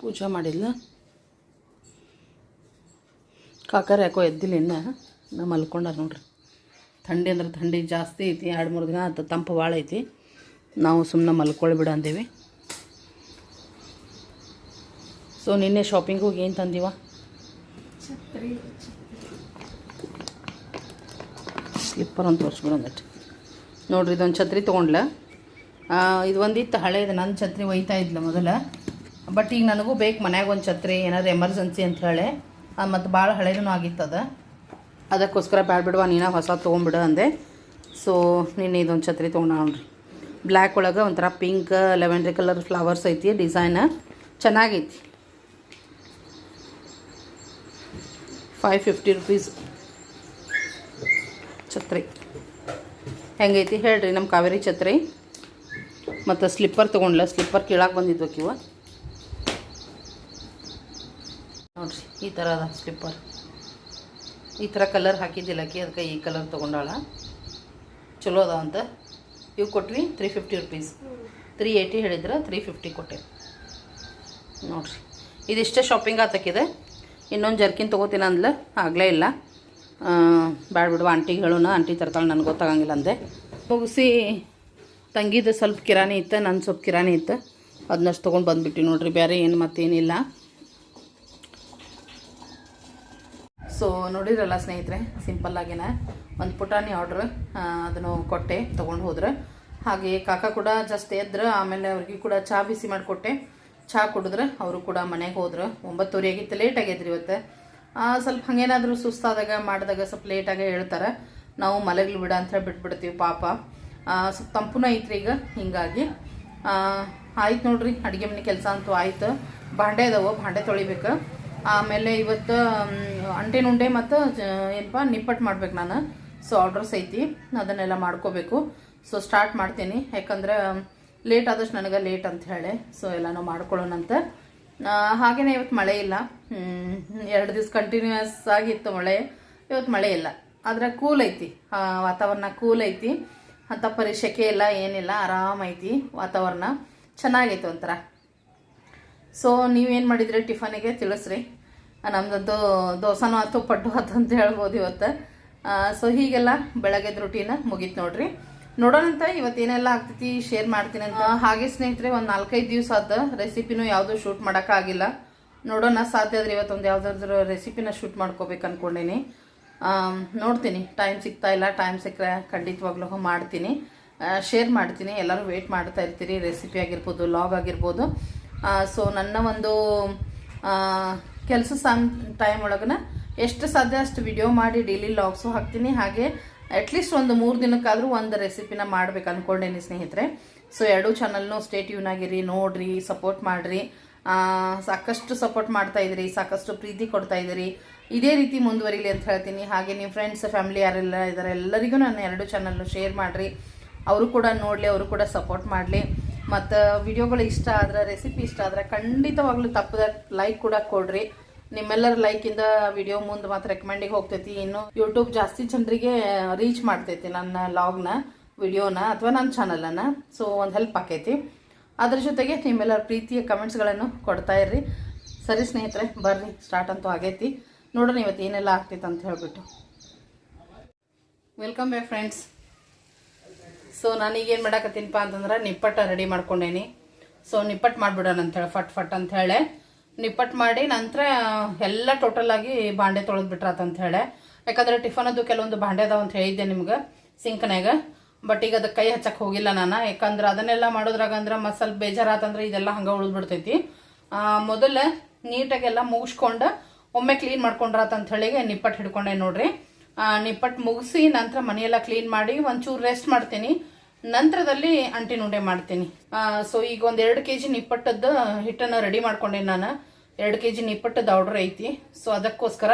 ಪೂಜೆ ಮಾಡಿಲ್ಲ ಕಾಕರ ಯಾಕೋ ಎದ್ದಿಲ್ಲ ಇನ್ನು. ನಾ ಮಲ್ಕೊಂಡ ನೋಡ್ರಿ. ಥಂಡಿ ಅಂದ್ರೆ ಥಂಡಿ ಜಾಸ್ತಿ ಐತಿ ಎರಡು ಮೂರು ದಿನ ಆಯ್ತು ತಂಪು ಭಾಳ ಐತಿ. ನಾವು ಸುಮ್ಮನೆ ಮಲ್ಕೊಳ್ಬಿಡ ಬಿಡ ಅಂದೇವಿ. ಸೊ ನಿನ್ನೆ ಶಾಪಿಂಗ್ ಹೋಗಿ ಏನು ತಂದೀವ? ಸ್ಲಿಪ್ಪರ್ ಅಂತ ತೋರಿಸ್ಬಿಡು ಒಂದಟ್ಟು ನೋಡ್ರಿ ಇದೊಂದು ಛತ್ರಿ ತೊಗೊಂಡ್ಲ. ಇದು ಒಂದಿತ್ತು ಹಳೇದು ನನ್ನ ಛತ್ರಿ ಒಯ್ತಾ ಇದ್ಲ ಮೊದಲು. ಬಟ್ ಈಗ ನನಗೂ ಬೇಕು ಮನ್ಯಾಗ ಒಂದು ಛತ್ರಿ ಏನಾದ್ರು ಎಮರ್ಜೆನ್ಸಿ ಅಂತ ಹೇಳಿ. ಮತ್ತು ಭಾಳ ಹಳೇದೂ ಆಗಿತ್ತು ಅದು. ಅದಕ್ಕೋಸ್ಕರ ಬ್ಯಾಡ್ಬಿಡುವ ನೀನು ಹೊಸ ತೊಗೊಂಬಿಡು ಅಂದೆ. ಸೊ ನಿನ್ನೆ ಇದೊಂದು ಛತ್ರಿ ತೊಗೊಂಡ್ರಿ ಬ್ಲ್ಯಾಕ್ ಒಳಗೆ ಒಂಥರ ಪಿಂಕ್ ಲೆವೆಂಡ್ರಿ ಕಲರ್ ಫ್ಲವರ್ಸ್ ಐತಿ ಡಿಸೈನ್ ಚೆನ್ನಾಗೈತಿ. ಫೈವ್ ಫಿಫ್ಟಿ ರುಪೀಸ್ ಛತ್ರಿ. ಹೆಂಗೈತಿ ಹೇಳ್ರಿ ನಮ್ಮ ಕಾವೇರಿ ಛತ್ರಿ. ಮತ್ತು ಸ್ಲಿಪ್ಪರ್ ತೊಗೊಂಡ್ಲ ಸ್ಲಿಪ್ಪರ್ ಕೀಳಕ್ಕೆ ಬಂದಿದ್ವಕ್ಕಿವ ನೋಡ್ರಿ, ಈ ಥರ ಅದ ಸ್ಲಿಪ್ಪರ್ ಈ ಥರ ಕಲರ್ ಹಾಕಿದ್ದಿಲ್ಲ ಆಕಿ ಅದಕ್ಕೆ ಈ ಕಲರ್ ತೊಗೊಂಡಾಳ. ಚಲೋ ಅದ ಅಂತ. ಇವು ಕೊಟ್ವಿ three fifty rupees three eighty ಹೇಳಿದ್ರೆ ತ್ರೀ ಫಿಫ್ಟಿ ಕೊಟ್ಟೆ. ನೋಡಿರಿ. ಇದಿಷ್ಟೇ ಶಾಪಿಂಗ್ ಆತಕ್ಕಿದೆ. ಇನ್ನೊಂದು ಜರ್ಕಿನ್ ತೊಗೋತೀನಿ ಅಂದ್ಲ, ಆಗಲೇ ಇಲ್ಲ. ಬ್ಯಾಡ ಬಿಡುವ ಆಂಟಿಗೆ ಹೇಳೋಣ ಆಂಟಿ ತರ್ತಾಳೆ, ನನಗೆ ಗೊತ್ತಾಗಂಗಿಲ್ಲ ಅಂದೆ. ಮುಗಿಸಿ, ತಂಗಿದು ಸ್ವಲ್ಪ ಕಿರಾಣಿ ಇತ್ತು ನನ್ನ ಸ್ವಲ್ಪ ಕಿರಾಣಿ ಇತ್ತು. ಅದನ್ನಷ್ಟು ತೊಗೊಂಡು ಬಂದುಬಿಟ್ಟು ನೋಡ್ರಿ ಬೇರೆ ಏನು ಮತ್ತೇನಿಲ್ಲ. ಸೊ ನೋಡಿರಲ್ಲ ಸ್ನೇಹಿತರೆ ಸಿಂಪಲ್ಲಾಗಿನ ಒಂದು ಪುಟಾಣಿ ಆರ್ಡ್ರ್ ಅದನ್ನು ಕೊಟ್ಟೆ, ತೊಗೊಂಡು ಹೋದ್ರೆ. ಹಾಗೆ ಕಾಕ ಕೂಡ ಜಸ್ಟ್ ಎದ್ರೆ, ಆಮೇಲೆ ಅವ್ರಿಗೆ ಕೂಡ ಚಹಾ ಬಿಸಿ ಮಾಡಿಕೊಟ್ಟೆ. ಚಹಾ ಕುಡಿದ್ರೆ, ಅವರು ಕೂಡ ಮನೆಗೆ ಹೋದ್ರು. ಒಂಬತ್ತುವರೆ ಆಗಿತ್ತು ಲೇಟ್ ಆಗೈತ್ರಿ ಇವತ್ತು. ಸ್ವಲ್ಪ ಹಂಗೇನಾದರೂ ಸುಸ್ತಾದಾಗ, ಮಾಡಿದಾಗ ಸ್ವಲ್ಪ ಲೇಟಾಗೆ ಹೇಳ್ತಾರೆ. ನಾವು ಮಲಗಲಿ ಬಿಡ ಅಂತ ಬಿಟ್ಬಿಡ್ತೀವಿ ಪಾಪ. ಸ್ವಲ್ಪ ತಂಪುನ ಐತ್ರಿ ಈಗ, ಹಿಂಗಾಗಿ. ಆಯ್ತು ನೋಡ್ರಿ, ಅಡುಗೆ ಮನೆ ಕೆಲಸ ಅಂತೂ ಆಯ್ತು. ಭಾಂಡೆ ಅದಾವೆ ಭಾಂಡೆ ತೊಳಿಬೇಕು. ಆಮೇಲೆ ಇವತ್ತು ಅಂಟಿನ ಅಂಟೆ ಉಂಡೆ ಮತ್ತು ಏನಪ್ಪ, ನಿಪ್ಪಟ್ಟು ಮಾಡ್ಬೇಕು ನಾನು. ಸೊ ಆರ್ಡರ್ಸ್ ಐತಿ. ಅದನ್ನೆಲ್ಲ ಮಾಡ್ಕೋಬೇಕು. ಸೊ ಸ್ಟಾರ್ಟ್ ಮಾಡ್ತೀನಿ. ಯಾಕಂದ್ರೆ ಲೇಟ್ ಆದಷ್ಟು ನನಗೆ ಲೇಟ್ ಅಂತ ಹೇಳಿ. ಸೊ ಎಲ್ಲನೂ ಮಾಡ್ಕೊಳ್ಳೋಣಂತೆ ಹಾಗೆಯೇ ಇವತ್ತು ಮಳೆ ಇಲ್ಲ. ಎರಡು ದಿವಸ ಕಂಟಿನ್ಯೂಸ್ ಆಗಿತ್ತು ಮಳೆ. ಇವತ್ತು ಮಳೆ ಇಲ್ಲ. ಆದರೆ ಕೂಲ್ ಐತಿ. ವಾತಾವರಣ ಕೂಲ್ ಐತಿ. ಅಂತ ಪರಿ ಇಲ್ಲ, ಏನಿಲ್ಲ. ಆರಾಮೈತಿ ವಾತಾವರಣ. ಚೆನ್ನಾಗೈತೆ ಒಂಥರ. ಸೊ ನೀವೇನು ಮಾಡಿದ್ರಿ ಟಿಫನಿಗೆ ತಿಳಿಸ್ರಿ. ನಮ್ದದ್ದು ದೋಸೆನೂ ಆಯ್ತು, ಪಡ್ಡು ಆಯ್ತು ಅಂತ ಹೇಳ್ಬೋದು ಇವತ್ತು. ಸೊ ಹೀಗೆಲ್ಲ ಬೆಳಗ್ಗೆದ ರುಟೀನ ಮುಗೀತು ನೋಡ್ರಿ. ನೋಡೋಣಂತ ಇವತ್ತೇನೆಲ್ಲ ಆಗ್ತೈತಿ ಶೇರ್ ಮಾಡ್ತೀನಿ ಅಂತ. ಹಾಗೆ ಸ್ನೇಹಿತರೆ, ಒಂದು ನಾಲ್ಕೈದು ದಿವಸ ಆದ ರೆಸಿಪಿನೂ ಯಾವುದೂ ಶೂಟ್ ಮಾಡೋಕ್ಕಾಗಿಲ್ಲ ನೋಡೋಣ, ಸಾಧ್ಯ ಆದರೆ ಇವತ್ತೊಂದು ಯಾವುದಾದ್ರೂ ರೆಸಿಪಿನ ಶೂಟ್ ಮಾಡ್ಕೋಬೇಕು ಅಂದ್ಕೊಂಡೀನಿ ನೋಡ್ತೀನಿ. ಟೈಮ್ ಸಿಗ್ತಾ ಇಲ್ಲ ಟೈಮ್ ಸಿಕ್ಕರೆ ಖಂಡಿತವಾಗ್ಲೂ ಮಾಡ್ತೀನಿ. ಶೇರ್ ಮಾಡ್ತೀನಿ. ಎಲ್ಲರೂ ವೇಟ್ ಮಾಡ್ತಾ ಇರ್ತೀರಿ. ರೆಸಿಪಿ ಆಗಿರ್ಬೋದು ಲಾಗ್ ಆಗಿರ್ಬೋದು. ಸೊ ನನ್ನ ಒಂದು ಕೆಲಸ ಸಮ್ ಟೈಮ್ ಒಳಗನ ಎಷ್ಟು ಸಾಧ್ಯ ಅಷ್ಟು ವಿಡಿಯೋ ಮಾಡಿ ಡೈಲಿ ಲಾಗ್ಸು ಹಾಕ್ತೀನಿ. ಹಾಗೆ ಅಟ್ಲೀಸ್ಟ್ ಒಂದು ಮೂರು ದಿನಕ್ಕಾದರೂ ಒಂದು ರೆಸಿಪಿನ ಮಾಡ್ಬೇಕು ಅಂದ್ಕೊಂಡೇನಿ ಸ್ನೇಹಿತರೆ. ಸೊ ಎರಡೂ ಚಾನಲ್ನು ಸ್ಟೇ ಟ್ಯೂನ್ ಆಗಿರಿ, ನೋಡ್ರಿ ಸಪೋರ್ಟ್ ಮಾಡಿರಿ. ಸಾಕಷ್ಟು ಸಪೋರ್ಟ್ ಮಾಡ್ತಾ ಇದ್ದೀರಿ ಸಾಕಷ್ಟು ಪ್ರೀತಿ ಕೊಡ್ತಾ ಇದ್ದೀರಿ ಇದೇ ರೀತಿ ಮುಂದುವರಿಲಿ ಅಂತ ಹೇಳ್ತೀನಿ. ಹಾಗೆ ನಿಮ್ಮ ಫ್ರೆಂಡ್ಸ್ ಫ್ಯಾಮಿಲಿ ಯಾರೆಲ್ಲ ಇದ್ದಾರೆ ಎಲ್ಲರಿಗೂ ನಾನು ಎರಡು ಚಾನಲ್ನು ಶೇರ್ ಮಾಡಿರಿ. ಅವರು ಕೂಡ ನೋಡಲಿ, ಅವರು ಕೂಡ ಸಪೋರ್ಟ್ ಮಾಡಲಿ. ಮತ್ತು ವಿಡಿಯೋಗಳು ಇಷ್ಟ ಆದ್ರೆ ರೆಸಿಪಿ ಇಷ್ಟ ಆದ್ರೆ ಖಂಡಿತವಾಗ್ಲೂ ತಪ್ಪದ ಲೈಕ್ ಕೂಡ ಕೊಡ್ರಿ. ನಿಮ್ಮೆಲ್ಲರ ಲೈಕಿಂದ ವಿಡಿಯೋ ಮುಂದೆ ಮಾತ್ರ ರೆಕಮೆಂಡಿಗೆ ಹೋಗ್ತೈತಿ. ಇನ್ನು ಯೂಟ್ಯೂಬ್ ಜಾಸ್ತಿ ಜನರಿಗೆ ರೀಚ್ ಮಾಡ್ತೈತಿ ನನ್ನ ಲಾಗ್ನ ವಿಡಿಯೋನ ಅಥವಾ ನನ್ನ ಚಾನಲನ್ನ ಸೊ ಒಂದು ಹೆಲ್ಪ್ ಆಕೈತಿ. ಅದ್ರ ಜೊತೆಗೆ ನಿಮ್ಮೆಲ್ಲರ ಪ್ರೀತಿಯ ಕಮೆಂಟ್ಸ್ಗಳನ್ನು ಕೊಡ್ತಾ ಇರ್ರಿ. ಸರಿ ಸ್ನೇಹಿತರೆ, ಬರ್ರಿ. ಸ್ಟಾರ್ಟ್ ಅಂತೂ ಆಗೈತಿ. ನೋಡೋಣ ಇವತ್ತು ಏನೆಲ್ಲ ಆಗ್ತೈತೆ ಅಂತ ಹೇಳ್ಬಿಟ್ಟು. ವೆಲ್ಕಮ್ ಬೈ ಫ್ರೆಂಡ್ಸ್ ಸೊ ನಾನೀಗೇನು ಮಾಡಾಕತ್ತೀನಪ್ಪ ಅಂತಂದ್ರೆ ನಿಪ್ಪಟ್ಟ ರೆಡಿ ಮಾಡ್ಕೊಂಡೇನಿ. ಸೊ ನಿಪ್ಪಟ್ಟು ಮಾಡ್ಬಿಡೋಣ ಅಂತೇಳಿ, ಫಟ್ ಫಟ್ ಅಂತ ಹೇಳಿ. ನಿಪ್ಪಟ್ಟು ಮಾಡಿ ನಂತರ ಎಲ್ಲ ಟೋಟಲ್ ಆಗಿ ಬಾಂಡೆ ಅಂತ ಹೇಳಿ. ಯಾಕಂದ್ರೆ ಟಿಫನದ್ದು ಕೆಲವೊಂದು ಬಾಂಡೆ ಅದಾವ ಅಂತ ಹೇಳಿದ್ದೆ ನಿಮ್ಗೆ ಸಿಂಕ್ನಾಗ ಬಟ್ ಈಗ ಅದಕ್ಕೆ ಕೈ ಹಚ್ಚಕ್ಕೆ ಹೋಗಿಲ್ಲ ನಾನು. ಯಾಕಂದ್ರೆ ಅದನ್ನೆಲ್ಲ ಮಾಡೋದ್ರಾಗ ಅಂದ್ರೆ ಬೇಜಾರಾತಂದ್ರೆ ಇದೆಲ್ಲ ಹಂಗೆ ಉಳಿದ್ಬಿಡ್ತೈತಿ ಮೊದಲೇ ನೀಟಾಗೆಲ್ಲ ಮುಗಿಸ್ಕೊಂಡು ಒಮ್ಮೆ ಕ್ಲೀನ್ ಮಾಡ್ಕೊಂಡ್ರ ಅಂತ ಹೇಳಿ ನಿಪ್ಪಟ್ಟು ಹಿಡ್ಕೊಂಡೆ ನೋಡ್ರಿ. ನಿಪ್ಪಟ್ಟು ಮುಗಿಸಿ ನಂತರ ಮನೆಯೆಲ್ಲ ಕ್ಲೀನ್ ಮಾಡಿ ಒಂಚೂರು ರೆಸ್ಟ್ ಮಾಡ್ತೀನಿ. ನಂತರದಲ್ಲಿ ಅಂಟಿನ ಉಂಡೆ ಮಾಡ್ತೀನಿ. ಸೊ ಈಗ ಒಂದು ಎರಡು ಕೆ ಜಿ ನಿಪ್ಪಟ್ಟದ್ದು ಹಿಟ್ಟನ್ನು ರೆಡಿ ಮಾಡ್ಕೊಂಡೆ ನಾನು. ಎರಡು ಕೆ ಜಿ ನಿಪ್ಪಟ್ಟದ ಆರ್ಡರ್ ಐತಿ. ಸೊ ಅದಕ್ಕೋಸ್ಕರ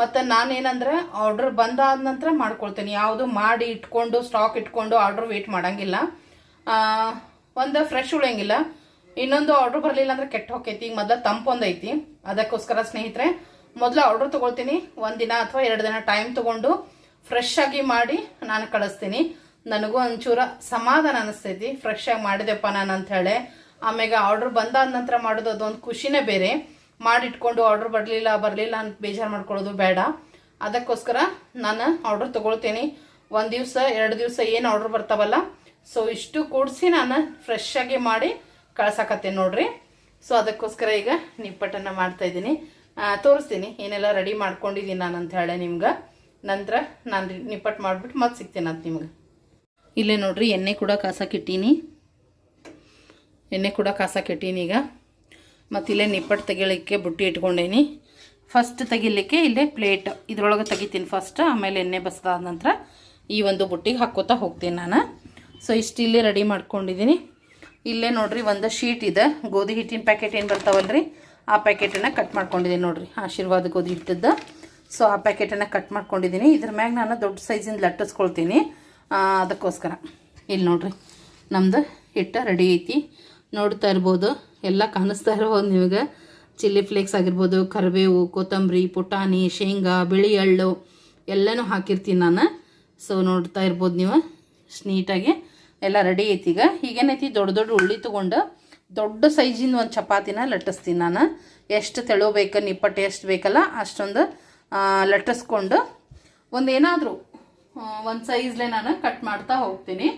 ಮತ್ತು ನಾನೇನಂದ್ರೆ ಆರ್ಡರ್ ಬಂದಾದ ನಂತರ ಮಾಡ್ಕೊಳ್ತೀನಿ. ಯಾವುದು ಮಾಡಿ ಇಟ್ಕೊಂಡು ಸ್ಟಾಕ್ ಇಟ್ಕೊಂಡು ಆರ್ಡರ್ ವೇಟ್ ಮಾಡೋಂಗಿಲ್ಲ. ಒಂದು ಫ್ರೆಶ್ ಉಳಿಯಂಗಿಲ್ಲ. ಇನ್ನೊಂದು ಆರ್ಡರ್ ಬರಲಿಲ್ಲ ಅಂದ್ರೆ ಕೆಟ್ಟ ಹೋಕೈತಿ ಈಗ ಮೊದಲ ತಂಪೊಂದೈತಿ ಅದಕ್ಕೋಸ್ಕರ ಸ್ನೇಹಿತರೆ ಮೊದಲು ಆರ್ಡರ್ ತಗೊಳ್ತೀನಿ. ಒಂದಿನ ಅಥವಾ ಎರಡು ದಿನ ಟೈಮ್ ತಗೊಂಡು ಫ್ರೆಶ್ ಆಗಿ ಮಾಡಿ ನಾನು ಕಳಿಸ್ತೀನಿ. ನನಗೂ ಒಂಚೂರ ಸಮಾಧಾನ ಅನಿಸ್ತೈತಿ. ಫ್ರೆಶ್ ಆಗಿ ಮಾಡಿದೆಪ್ಪ ನಾನು ಅಂತ ಹೇಳಿ ಆರ್ಡ್ರ್ ಬಂದಾದ ನಂತರ ಮಾಡೋದು ಅದೊಂದು ಖುಷಿನೇ ಬೇರೆ. ಮಾಡಿಟ್ಕೊಂಡು ಆರ್ಡ್ರ್ ಬರಲಿಲ್ಲ ಬರಲಿಲ್ಲ ಅಂತ ಬೇಜಾರು ಮಾಡ್ಕೊಳ್ಳೋದು ಬೇಡ. ಅದಕ್ಕೋಸ್ಕರ ನಾನು ಆರ್ಡ್ರ್ ತೊಗೊಳ್ತೀನಿ. ಒಂದು ದಿವಸ, ಎರಡು ದಿವಸ ಏನು ಆರ್ಡ್ರ್ ಬರ್ತಾವಲ್ಲ ಸೊ ಇಷ್ಟು ಕೂಡಿಸಿ ನಾನು ಫ್ರೆಶ್ ಆಗಿ ಮಾಡಿ ಕಳ್ಸಕತ್ತೇನೆ ನೋಡ್ರಿ. ಸೊ ಅದಕ್ಕೋಸ್ಕರ ಈಗ ನಿಪ್ಪಟ್ಟನ್ನು ಮಾಡ್ತಾ ಇದ್ದೀನಿ. ತೋರಿಸ್ತೀನಿ. ಏನೆಲ್ಲ ರೆಡಿ ಮಾಡ್ಕೊಂಡಿದ್ದೀನಿ ನಾನು ಅಂತ ಹೇಳಿ ನಿಮ್ಗೆ. ನಂತರ ನಾನು ನಿಪ್ಪಟ್ಟು ಮಾಡಿಬಿಟ್ಟು ಮತ್ತೆ ಸಿಗ್ತೀನಿ ಅಂತ ನಿಮ್ಗೆ. ಇಲ್ಲೇ ನೋಡ್ರಿ, ಎಣ್ಣೆ ಕೂಡ ಕಾಸಕ್ಕಿಟ್ಟೀನಿ ಎಣ್ಣೆ ಕೂಡ ಕಾಸಕ್ಕಿಟ್ಟೀನಿ ಈಗ. ಮತ್ತು ಇಲ್ಲೇ ನಿಪ್ಪಟ್ಟು ತೆಗಿಲಿಕ್ಕೆ ಬುಟ್ಟಿ ಇಟ್ಕೊಂಡೇನಿ. ಫಸ್ಟ್ ತೆಗಿಲಿಕ್ಕೆ ಇಲ್ಲೇ ಪ್ಲೇಟ್ ಇದ್ರೊಳಗೆ ತೆಗಿತೀನಿ ಫಸ್ಟ್ ಆಮೇಲೆ ಎಣ್ಣೆ ಬಸ್ದಾದ ನಂತರ ಈ ಒಂದು ಬುಟ್ಟಿಗೆ ಹಾಕ್ಕೋತಾ ಹೋಗ್ತೀನಿ ನಾನು. ಸೊ ಇಷ್ಟು ಇಲ್ಲೇ ರೆಡಿ ಮಾಡ್ಕೊಂಡಿದ್ದೀನಿ ಇಲ್ಲೇ ನೋಡ್ರಿ, ಒಂದು ಶೀಟ್ ಇದೆ. ಗೋಧಿ ಹಿಟ್ಟಿನ ಪ್ಯಾಕೆಟ್ ಏನು ಬರ್ತಾವಲ್ರಿ? ಆ ಪ್ಯಾಕೆಟನ್ನು ಕಟ್ ಮಾಡ್ಕೊಂಡಿದ್ದೀನಿ ನೋಡಿರಿ. ಆಶೀರ್ವಾದ ಗೋಧಿ ಹಿಟ್ಟದ್ದು. ಸೊ ಆ ಪ್ಯಾಕೆಟನ್ನು ಕಟ್ ಮಾಡ್ಕೊಂಡಿದ್ದೀನಿ. ಇದ್ರ ಮ್ಯಾಗ ನಾನು ದೊಡ್ಡ ಸೈಜಿಂದ ಲಟ್ಟಿಸ್ಕೊಳ್ತೀನಿ. ಅದಕ್ಕೋಸ್ಕರ. ಇಲ್ಲಿ ನೋಡಿರಿ. ನಮ್ದು ಹಿಟ್ಟು ರೆಡಿ ಐತಿ. ನೋಡ್ತಾ ಇರ್ಬೋದು. ಎಲ್ಲ ಕಾಣಿಸ್ತಾ ಇರ್ಬೋದು ನಿಮಗೆ. ಚಿಲ್ಲಿ ಫ್ಲೇಕ್ಸ್ ಆಗಿರ್ಬೋದು, ಕರಿಬೇವು, ಕೊತ್ತಂಬರಿ, ಪುಟಾಣಿ, ಶೇಂಗಾ, ಬಿಳಿ ಎಳ್ಳು ಎಲ್ಲನೂ ಹಾಕಿರ್ತೀನಿ ನಾನು. ಸೊ ನೋಡ್ತಾ ಇರ್ಬೋದು ನೀವು. ನೀಟಾಗಿ ಎಲ್ಲ ರೆಡಿ ಐತಿ ಈಗ. ಈಗೇನೈತಿ? ದೊಡ್ಡ ದೊಡ್ಡ ಉಳ್ಳಿ ತೊಗೊಂಡು ದೊಡ್ಡ ಸೈಜಿನ ಒಂದು ಚಪಾತಿನ ಲಟ್ಟಿಸ್ತೀನಿ ನಾನು. ಎಷ್ಟು ತೆಳು ಬೇಕು ನಿಪ್ಪಟ್ಟು ಎಷ್ಟು ಬೇಕಲ್ಲ ಅಷ್ಟೊಂದು ಲಟ್ಟಿಸ್ಕೊಂಡು ಒಂದು ಏನಾದರೂ ಒಂದು ಸೈಜ್ಲೆ ನಾನು ಕಟ್ ಮಾಡ್ತಾ ಹೋಗ್ತೀನಿ.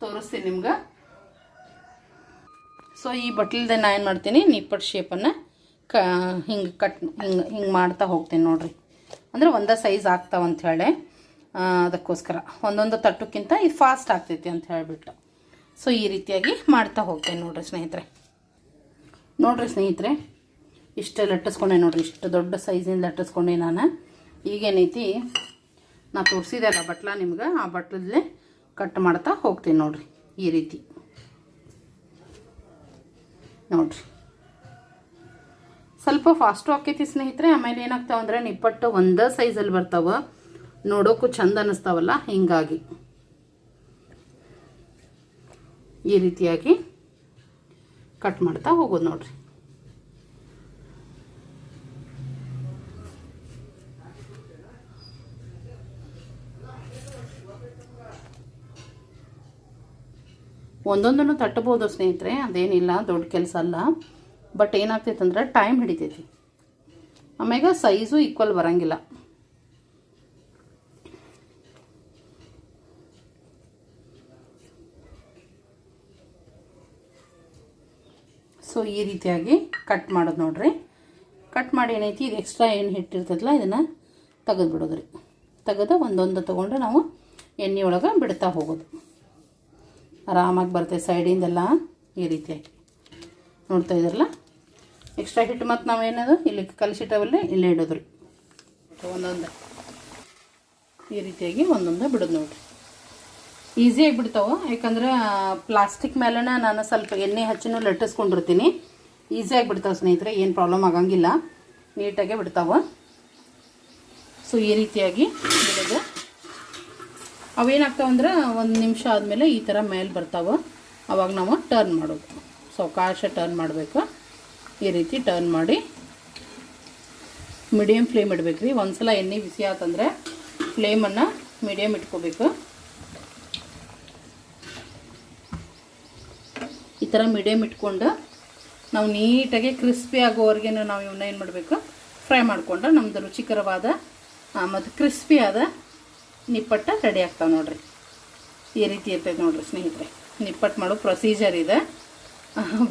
ತೋರಿಸ್ತೀನಿ ನಿಮ್ಗೆ. ಸೊ ಈ ಬಟ್ಲಿಲ್ದೆ ನಾನು ಏನು ಮಾಡ್ತೀನಿ ನಿಪ್ಪಟ್ಟು ಶೇಪನ್ನು ಕ, ಹಿಂಗೆ ಕಟ್, ಹಿಂಗೆ ಹಿಂಗೆ ಮಾಡ್ತಾ ಹೋಗ್ತೀನಿ ನೋಡಿರಿ. ಅಂದರೆ ಒಂದೇ ಸೈಜ್ ಆಗ್ತಾವಂಥೇಳಿ ಅದಕ್ಕೋಸ್ಕರ ಒಂದೊಂದು ತಟ್ಟಕ್ಕಿಂತ ಇದು ಫಾಸ್ಟ್ ಆಗ್ತೈತಿ ಅಂತ ಹೇಳಿಬಿಟ್ಟು. ಸೊ ಈ ರೀತಿಯಾಗಿ ಮಾಡ್ತಾ ಹೋಗ್ತೇನೆ ನೋಡ್ರಿ ಸ್ನೇಹಿತರೆ. ನೋಡ್ರಿ ಸ್ನೇಹಿತರೆ, ಇಷ್ಟು ಲಟ್ಟಿಸ್ಕೊಂಡೆ ನೋಡ್ರಿ, ಇಷ್ಟು ದೊಡ್ಡ ಸೈಜಿಂದ ಲಟ್ಟಿಸ್ಕೊಂಡೆ ನಾನು. ಈಗೇನೈತಿ ನಾ ತೋರಿಸಿದೆ ಅಲ್ಲ ಬಟ್ಲ ನಿಮ್ಗೆ, ಆ ಬಟ್ಲಲ್ಲೇ ಕಟ್ ಮಾಡ್ತಾ ಹೋಗ್ತೀನಿ ನೋಡ್ರಿ, ಈ ರೀತಿ. ನೋಡ್ರಿ. ಸ್ವಲ್ಪ ಫಾಸ್ಟು ಆಕೈತಿ ಸ್ನೇಹಿತರೆ, ಆಮೇಲೆ ಏನಾಗ್ತಾವಂದ್ರೆ, ನಿಪ್ಪಟ್ಟು ಒಂದೇ ಸೈಜಲ್ಲಿ ಬರ್ತಾವ. ನೋಡೋಕ್ಕೂ ಚಂದ ಅನ್ನಿಸ್ತಾವಲ್ಲ ಹಿಂಗಾಗಿ. ಈ ರೀತಿಯಾಗಿ ಕಟ್ ಮಾಡ್ತಾ ಹೋಗೋದು ನೋಡ್ರಿ. ಒಂದೊಂದನ್ನು ತಟ್ಟಬೋದು ಸ್ನೇಹಿತರೆ, ಅದೇನಿಲ್ಲ, ದೊಡ್ಡ ಕೆಲಸ ಅಲ್ಲ. ಬಟ್ ಏನಾಗ್ತೈತೆ ಅಂದ್ರೆ ಟೈಮ್ ಹಿಡಿತೈತಿ. ಆಮ್ಯಾಗ ಸೈಜು ಈಕ್ವಲ್ ಬರಂಗಿಲ್ಲ. ಸೊ, ಈ ರೀತಿಯಾಗಿ ಕಟ್ ಮಾಡೋದು ನೋಡ್ರಿ. ಕಟ್ ಮಾಡಿ ಏನೈತಿ, ಇದು ಎಕ್ಸ್ಟ್ರಾ ಏನು ಹಿಟ್ಟಿರ್ತದಲ್ಲ ಇದನ್ನು ತೆಗೆದು ಬಿಡೋದ್ರಿ. ತೆಗೆದು ಒಂದೊಂದು ತೊಗೊಂಡು ನಾವು ಎಣ್ಣೆ ಒಳಗೆ ಬಿಡ್ತಾ ಹೋಗೋದು. ಆರಾಮಾಗಿ ಬರ್ತದೆ ಸೈಡಿಂದೆಲ್ಲ ಈ ರೀತಿಯಾಗಿ. ನೋಡ್ತಾ ಇದ್ರಲ್ಲ ಎಕ್ಸ್ಟ್ರಾ ಹಿಟ್ಟು ಮತ್ತು ನಾವೇನದು ಇಲ್ಲಿ ಕಲಸಿಟ್ಟವಲ್ಲೇ ಇಲ್ಲೇ ಇಡೋದ್ರಿ. ಒಂದೊಂದು. ಈ ರೀತಿಯಾಗಿ ಒಂದೊಂದು ಬಿಡೋದು ನೋಡ್ರಿ. ಈಸಿಯಾಗಿ ಆಗಿಬಿಡ್ತಾವೆ. ಯಾಕಂದ್ರೆ ಪ್ಲಾಸ್ಟಿಕ್ ಮೇಲೇ ನಾನು ಸ್ವಲ್ಪ ಎಣ್ಣೆ ಹಚ್ಚಿನೂ ಲಟ್ಟಿಸ್ಕೊಂಡಿರ್ತೀನಿ. ಈಸಿ ಆಗಿಬಿಡ್ತಾವೆ ಸ್ನೇಹಿತರೆ, ಏನು ಪ್ರಾಬ್ಲಮ್ ಆಗಂಗಿಲ್ಲ. ನೀಟಾಗೆ ಬಿಡ್ತಾವೆ. ಸೊ ಈ ರೀತಿಯಾಗಿ ಬಿಡೋದು. ಅವೇನಾಗ್ತಾವೆ ಅಂದ್ರೆ, ಒಂದು ನಿಮಿಷ ಆದಮೇಲೆ ಈ ಥರ ಮೇಲೆ ಬರ್ತಾವೆ. ಅವಾಗ ನಾವು ಟರ್ನ್ ಮಾಡೋದು. ಸಾವಕಾಶ ಟರ್ನ್ ಮಾಡಬೇಕು. ಈ ರೀತಿ ಟರ್ನ್ ಮಾಡಿ ಮೀಡಿಯಮ್ ಫ್ಲೇಮ್ ಇಡಬೇಕು ರೀ ಒಂದ್ಸಲ ಎಣ್ಣೆ ಬಿಸಿ ಆತಂದರೆ ಫ್ಲೇಮನ್ನು ಮೀಡಿಯಮ್ ಇಟ್ಕೋಬೇಕು. ಥರ ಮೀಡಿಯಮ್ ಇಟ್ಕೊಂಡು ನಾವು ನೀಟಾಗಿ ಕ್ರಿಸ್ಪಿ ಆಗೋವರೆಗೆ ನಾವು ಇವನ್ನ ಏನು ಮಾಡಬೇಕು? ಫ್ರೈ ಮಾಡಿಕೊಂಡ್ರೆ ನಮ್ಮದು ರುಚಿಕರವಾದ ಮತ್ತು ಕ್ರಿಸ್ಪಿ ಆದ ನಿಪ್ಪಟ್ಟು ರೆಡಿ ಆಗ್ತಾವೆ ನೋಡಿರಿ. ಈ ರೀತಿ ಇರ್ತೈತೆ ನೋಡಿರಿ ಸ್ನೇಹಿತರೆ. ನಿಪ್ಪಟ್ಟು ಮಾಡೋ ಪ್ರೊಸೀಜರ್ ಇದೆ.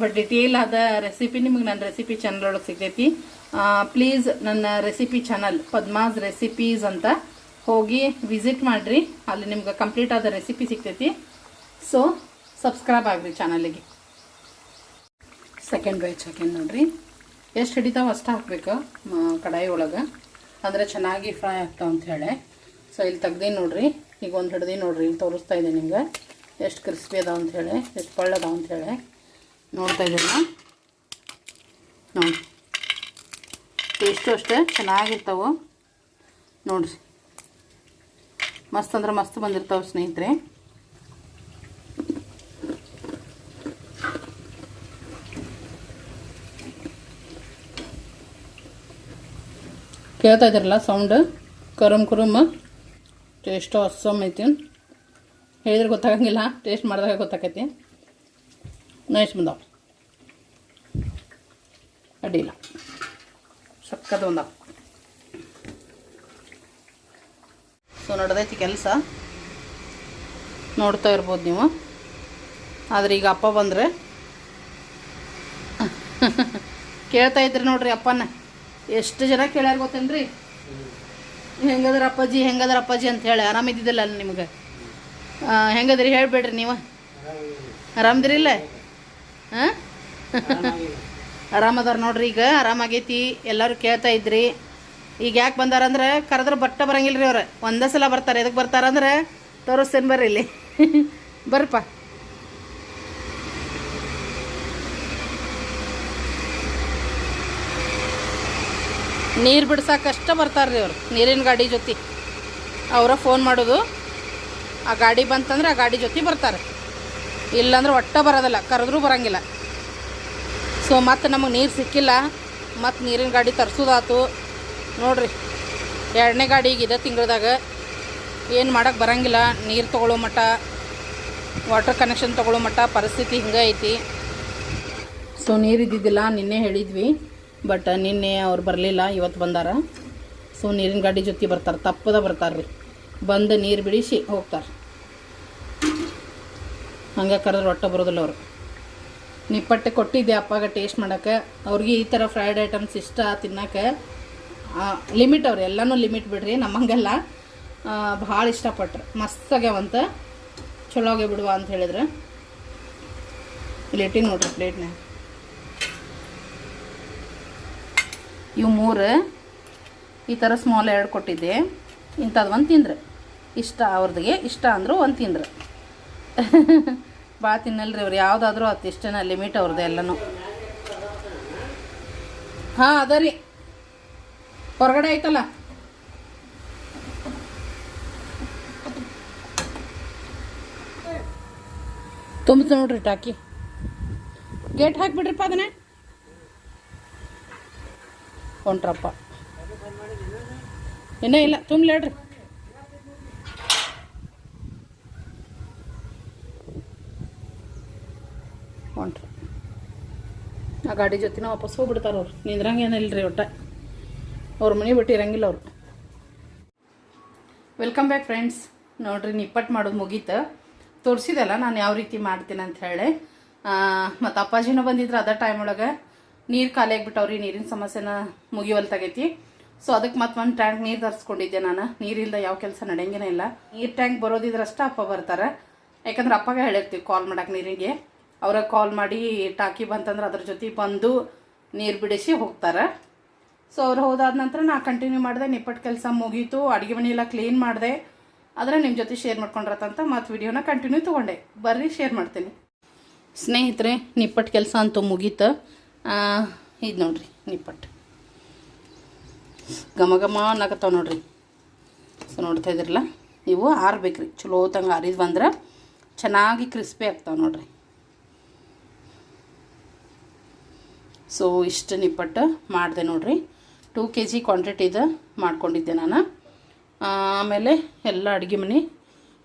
ಬಟ್ ಡಿಟೇಲ್ ಆದ ರೆಸಿಪಿ ನಿಮಗೆ ನನ್ನ ರೆಸಿಪಿ ಚಾನಲ್ ಒಳಗೆ ಸಿಗ್ತೈತಿ. ಪ್ಲೀಸ್ ನನ್ನ ರೆಸಿಪಿ ಚಾನಲ್ ಪದ್ಮಾಸ್ ರೆಸಿಪೀಸ್ ಅಂತ ಹೋಗಿ ವಿಸಿಟ್ ಮಾಡಿರಿ. ಅಲ್ಲಿ ನಿಮ್ಗೆ ಕಂಪ್ಲೀಟ್ ಆದ ರೆಸಿಪಿ ಸಿಗ್ತೈತಿ. ಸೊ ಸಬ್ಸ್ಕ್ರೈಬ್ ಆಗಿರಿ ಚಾನಲಿಗೆ ಸೆಕೆಂಡ್ ಬ್ಯಾಚ್ ಹಾಕೇನು ನೋಡ್ರಿ. ಎಷ್ಟು ಹಿಡಿತಾವೆ ಅಷ್ಟು ಹಾಕ್ಬೇಕು ಕಡಾಯಿ ಒಳಗೆ. ಅಂದರೆ ಚೆನ್ನಾಗಿ ಫ್ರೈ ಆಗ್ತಾವ ಅಂತ ಹೇಳಿ. ಸೊ ಇಲ್ಲಿ ತೆಗ್ದೀನಿ ನೋಡ್ರಿ. ಈಗ ಒಂದು ಹಿಡ್ದು ನೋಡ್ರಿ. ಇಲ್ಲಿ ತೋರಿಸ್ತಾ ಇದೆ ನಿಮ್ಗೆ. ಎಷ್ಟು ಕ್ರಿಸ್ಪಿ ಅದಾವ ಅಂತ ಹೇಳಿ, ಎಷ್ಟು ಅಂತ ಹೇಳಿ. ನೋಡ್ತಾ ಇದ್ದೀರಲ್ಲ ನೋಡಿ. ಟೇಸ್ಟು ಅಷ್ಟೇ, ಚೆನ್ನಾಗಿರ್ತಾವೆ. ನೋಡ್ರಿ. ಮಸ್ತ್ ಅಂದ್ರೆ ಮಸ್ತ್ ಬಂದಿರ್ತಾವೆ ಸ್ನೇಹಿತರೆ. ಕೇಳ್ತಾ ಇದ್ದೀರಲ್ಲ ಸೌಂಡ್ ಕರುಮ್ ಕುರುಮ್. ಟೇಸ್ಟ್ ಅಸ್ಸಮ್ ಐತಿ. ಹೇಳಿದ್ರೆ ಗೊತ್ತಾಗಂಗಿಲ್ಲ ಟೇಸ್ಟ್ ಮಾಡಿದಾಗ ಗೊತ್ತಾಕೈತಿ. ನೈಸ್ ಬಂದ ಅಡ್ಡಿಲ್ಲ ಸಕ್ಕದ ಒಂದ ಸೊ ನಡೆದೈತಿ ಕೆಲಸ. ನೋಡ್ತಾ ಇರ್ಬೋದು ನೀವು. ಆದ್ರೆ ಈಗ ಅಪ್ಪ ಬಂದರೆ ಕೇಳ್ತಾ ಇದ್ರಿ ನೋಡ್ರಿ ಅಪ್ಪನ. ಎಷ್ಟು ಜನ ಕೇಳ್ಯಾರ ಗೊತ್ತೇನ್ರಿ? ಹೆಂಗದ್ರ ಅಪ್ಪಾಜಿ ಹೆಂಗದ್ರ ಅಪ್ಪಾಜಿ ಅಂತ ಹೇಳಿ ಆರಾಮಿದ್ದಿದ್ದಿಲ್ಲ ಅಲ್ಲಿ ನಿಮ್ಗೆ? ಹೆಂಗದ್ರಿ ಹೇಳ್ಬೇಡ್ರಿ ನೀವು? ಆರಾಮದಿರಿಲ್ಲ ಹಾಂ? ಆರಾಮದಾರ ನೋಡ್ರಿ ಈಗ ಆರಾಮಾಗೈತಿ ಎಲ್ಲರೂ ಕೇಳ್ತಾ ಇದ್ರಿ. ಈಗ ಯಾಕೆ ಬಂದಾರಂದ್ರೆ ಕರೆದ್ರೆ ಬಟ್ಟ ಬರಂಗಿಲ್ಲ ರೀ ಅವ್ರು. ಒಂದೇ ಸಲ ಬರ್ತಾರೆ ಎದಕ್ಕೆ ಬರ್ತಾರಂದ್ರೆ ತೋರಿಸ್ತೇನೆ ಬರ್ರಿ ಇಲ್ಲಿ. ಬರ್ರಪ್ಪ ನೀರು ಬಿಡ್ಸಕ್ಕಷ್ಟ ಬರ್ತಾರೆ ರೀ ಅವರು, ನೀರಿನ ಗಾಡಿ ಜೊತೆ. ಅವರ ಫೋನ್ ಮಾಡೋದು, ಆ ಗಾಡಿ ಬಂತಂದ್ರೆ ಆ ಗಾಡಿ ಜೊತೆ ಬರ್ತಾರೆ. ಇಲ್ಲಾಂದ್ರೆ ಒಟ್ಟ ಬರೋದಿಲ್ಲ, ಕರೆದ್ರೂ ಬರಂಗಿಲ್ಲ. ಸೊ ಮತ್ತು ನಮಗೆ ನೀರು ಸಿಕ್ಕಿಲ್ಲ, ಮತ್ತು ನೀರಿನ ಗಾಡಿ ತರಿಸೋದಾತು. ನೋಡ್ರಿ, ಎರಡನೇ ಗಾಡಿ ಈಗ ಇದೇ ತಿಂಗಳದಾಗ. ಏನು ಮಾಡೋಕ್ಕೆ ಬರಂಗಿಲ್ಲ, ನೀರು ತೊಗೊಳ್ಳೋ ಮಟ್ಟ ವಾಟರ್ ಕನೆಕ್ಷನ್ ತೊಗೊಳ್ಳೋ ಮಟ್ಟ ಪರಿಸ್ಥಿತಿ ಹಿಂಗೆ ಐತಿ. ಸೊ ನೀರು ಇದ್ದಿದ್ದಿಲ್ಲ, ನಿನ್ನೆ ಹೇಳಿದ್ವಿ. ಬಟ್ ನಿನ್ನೆ ಅವ್ರು ಬರಲಿಲ್ಲ, ಇವತ್ತು ಬಂದಾರ. ಸೊ ನೀರಿನ ಗಾಡಿ ಜೊತೆ ಬರ್ತಾರೆ, ತಪ್ಪದ ಬರ್ತಾರೆ ರೀ. ಬಂದು ನೀರು ಬಿಡಿಸಿ ಹೋಗ್ತಾರೆ. ಹಂಗೆ ಕರೆದ್ರೆ ಒಟ್ಟ ಬರೋದಿಲ್ಲ ಅವರು. ನಿಪ್ಪಟ್ಟೆ ಕೊಟ್ಟಿದ್ದೆ ಅಪ್ಪಾಗ ಟೇಸ್ಟ್ ಮಾಡೋಕ್ಕೆ. ಅವ್ರಿಗೆ ಈ ಥರ ಫ್ರೈಡ್ ಐಟಮ್ಸ್ ಇಷ್ಟ ತಿನ್ನೋಕೆ ಲಿಮಿಟ್ ಅವ್ರು, ಎಲ್ಲನೂ ಲಿಮಿಟ್ ಬಿಡ್ರಿ, ನಮ್ಮಂಗೆಲ್ಲ ಭಾಳ ಇಷ್ಟಪಟ್ರು. ಮಸ್ತ್ ಆಗ್ಯಾವಂತ. ಚಲೋ ಆಗೇ ಬಿಡುವ ಅಂತ ಹೇಳಿದ್ರೆ. ಇಲ್ಲಿ ಇಟ್ಟಿನಿ ನೋಡ್ರಿ ಪ್ಲೇಟ್ನಾಗ ಇವು ಮೂರು ಈ ಥರ ಸ್ಮಾಲ್ ಎರಡು ಕೊಟ್ಟಿದ್ದೆ. ಇಂಥದ್ದು ಒಂದು ತಿಂದ್ರೆ. ಇಷ್ಟ ಅವ್ರದ್ದಿಗೆ ಇಷ್ಟ ಅಂದರು ಒಂದು ತಿಂದ್ರೆ. ಭಾಳ ತಿನ್ನಲ್ರಿ ಅವ್ರು ಯಾವುದಾದ್ರೂ ಅತ್ತು ಇಷ್ಟನ ಲಿಮಿಟ್ ಅವ್ರದ್ದು ಎಲ್ಲನೂ. ಹಾಂ, ಅದ ರೀ. ಹೊರಗಡೆ ಐತಲ್ಲ ತುಂಬ ನೋಡ್ರಿ ಟಾಕಿ. ಗೇಟ್ ಹಾಕಿಬಿಡ್ರಿಪ್ಪ ಅದನ್ನೇ? ಹೊಂಟ್ರಪ್ಪ ಇನ್ನೂ ಇಲ್ಲ ತುಂಬಲಿ ಹೇಳ್ರಿ. ಆ ಗಾಡಿ ಜೊತೆನ ವಾಪಸ್ ಹೋಗ್ಬಿಡ್ತಾರೆ ಅವ್ರು. ನಿಂದ್ರಂಗೇನಿಲ್ಲ ರೀ ಒಟ್ಟ? ಅವ್ರ ಮನೆ ಬಿಟ್ಟು ಇರಂಗಿಲ್ಲ ಅವರು. ವೆಲ್ಕಮ್ ಬ್ಯಾಕ್ ಫ್ರೆಂಡ್ಸ್ ನೋಡ್ರಿ ನಿಪ್ಪಟ್ಟು ಮಾಡೋದು ಮುಗೀತು. ತೋರಿಸಿದಲ್ಲ ನಾನು ಯಾವ ರೀತಿ ಮಾಡ್ತೀನಿ ಅಂತ ಹೇಳಿ ಮತ್ತು ಅಪ್ಪಾಜಿನೂ ಬಂದಿದ್ರು ಅದೇ ಟೈಮ್ ಒಳಗೆ. ನೀರು ಖಾಲಿ ಆಗ್ಬಿಟ್ಟವ್ರಿ ನೀರಿನ ಸಮಸ್ಯೆನ ಮುಗಿವಲ್ತಾಗೈತಿ ಸೊ ಅದಕ್ಕೆ ಮತ್ತೆ ಒಂದು ಟ್ಯಾಂಕ್ ನೀರು ತರಿಸ್ಕೊಂಡಿದ್ದೆ ನಾನು. ನೀರಿಲ್ದ ಯಾವ ಕೆಲಸ ನಡೆಯಂಗೇನೆ ಇಲ್ಲ. ನೀರು ಟ್ಯಾಂಕ್ ಬರೋದಿದ್ರಷ್ಟ ಅಪ್ಪ ಬರ್ತಾರೆ. ಯಾಕಂದ್ರೆ ಅಪ್ಪಗೆ ಹೇಳಿರ್ತೀವಿ ಕಾಲ್ ಮಾಡಕ್ಕೆ ನೀರಿಗೆ. ಅವ್ರಿಗೆ ಕಾಲ್ ಮಾಡಿ ಟಾಕಿ ಬಂತಂದ್ರೆ ಅದ್ರ ಜೊತೆ ಬಂದು ನೀರು ಬಿಡಿಸಿ ಹೋಗ್ತಾರೆ. ಸೊ ಅವ್ರು ಹೋದಾದ ನಂತರ ನಾ ಕಂಟಿನ್ಯೂ ಮಾಡಿದೆ ನಿಪ್ಪಟ್ಟು ಕೆಲಸ ಮುಗೀತು, ಅಡುಗೆ ಮನೆ ಎಲ್ಲ ಕ್ಲೀನ್ ಮಾಡಿದೆ. ಆದರೆ ನಿಮ್ಮ ಜೊತೆ ಶೇರ್ ಮಾಡ್ಕೊಂಡ್ರತ್ತಂತ ಮತ್ತು ವಿಡಿಯೋನ ಕಂಟಿನ್ಯೂ ತೊಗೊಂಡೆ. ಬರ್ರಿ ಶೇರ್ ಮಾಡ್ತೀನಿ. ಸ್ನೇಹಿತರೆ ನಿಪ್ಪಟ್ಟು ಕೆಲಸ ಅಂತೂ ಮುಗೀತು. ಇದು ನೋಡ್ರಿ, ನಿಪ್ಪಟ್ಟು. ಘಮ ಘಮ ಅನ್ನಕತ್ತಾವ ನೋಡ್ರಿ. ಸೊ, ನೋಡ್ತಾ ಇದ್ರಲ್ಲ ನೀವು ಆರ್ಬೇಕು ಚಲೋ ತಂಗ ಆರಿದ್ವು ಅಂದ್ರೆ ಚೆನ್ನಾಗಿ ಕ್ರಿಸ್ಪಿ ಆಗ್ತಾವೆ ನೋಡ್ರಿ. ಸೊ, ಇಷ್ಟು ನಿಪ್ಪಟ್ಟು ಮಾಡಿದೆ ನೋಡ್ರಿ. ಟೂ ಕೆ ಜಿ ಕ್ವಾಂಟಿಟಿದು ಮಾಡ್ಕೊಂಡಿದ್ದೆ ನಾನು. ಆಮೇಲೆ ಎಲ್ಲ ಅಡುಗೆ ಮನೆ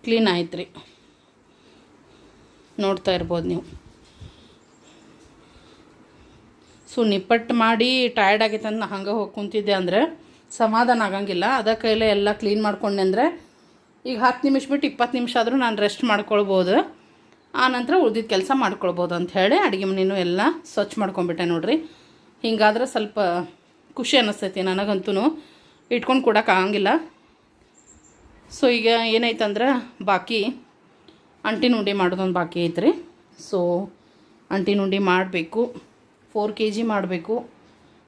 ಕ್ಲೀನ್ ಆಯ್ತು ರೀ ನೋಡ್ತಾ ಇರ್ಬೋದು ನೀವು. ಸೊ ನಿಪ್ಪಟ್ಟು ಮಾಡಿ ಟಯರ್ಡ್ ಆಗೈತೆ ಅಂತ ಹಂಗೆ ಹೋಗಿ ಕುಂತಿದ್ದೆ ಅಂದರೆ ಸಮಾಧಾನ ಆಗಂಗಿಲ್ಲ. ಅದ ಕೈಲೇ ಎಲ್ಲ ಕ್ಲೀನ್ ಮಾಡ್ಕೊಂಡೆ ಅಂದರೆ ಈಗ ಹತ್ತು ನಿಮಿಷ ಬಿಟ್ಟು ಇಪ್ಪತ್ತು ನಿಮಿಷ ಆದರೂ ನಾನು ರೆಸ್ಟ್ ಮಾಡ್ಕೊಳ್ಬೋದು. ನಂತರ ಉಳ್ದಿದ್ದ ಕೆಲಸ ಮಾಡ್ಕೊಳ್ಬೋದು ಅಂತ ಹೇಳಿ ಅಡುಗೆ ಮನೆಯೂ ಎಲ್ಲ ಸ್ವಚ್ಛ ಮಾಡ್ಕೊಂಬಿಟ್ಟೆ ನೋಡಿರಿ. ಹಿಂಗಾದ್ರೆ ಸ್ವಲ್ಪ ಖುಷಿ ಅನ್ನಿಸ್ತೈತಿ ನನಗಂತೂ ಇಟ್ಕೊಂಡು ಕೊಡೋಕ್ಕಾಗಂಗಿಲ್ಲ ಸೊ ಈಗ ಏನಾಯ್ತಂದ್ರೆ ಬಾಕಿ ಅಂಟಿನ ಉಂಡೆ ಮಾಡೋದೊಂದು ಬಾಕಿ ಐತ್ರಿ. ಸೊ ಅಂಟಿನ ಉಂಡೆ ಮಾಡಬೇಕು. ಫೋರ್ ಕೆ ಜಿ ಮಾಡಬೇಕು.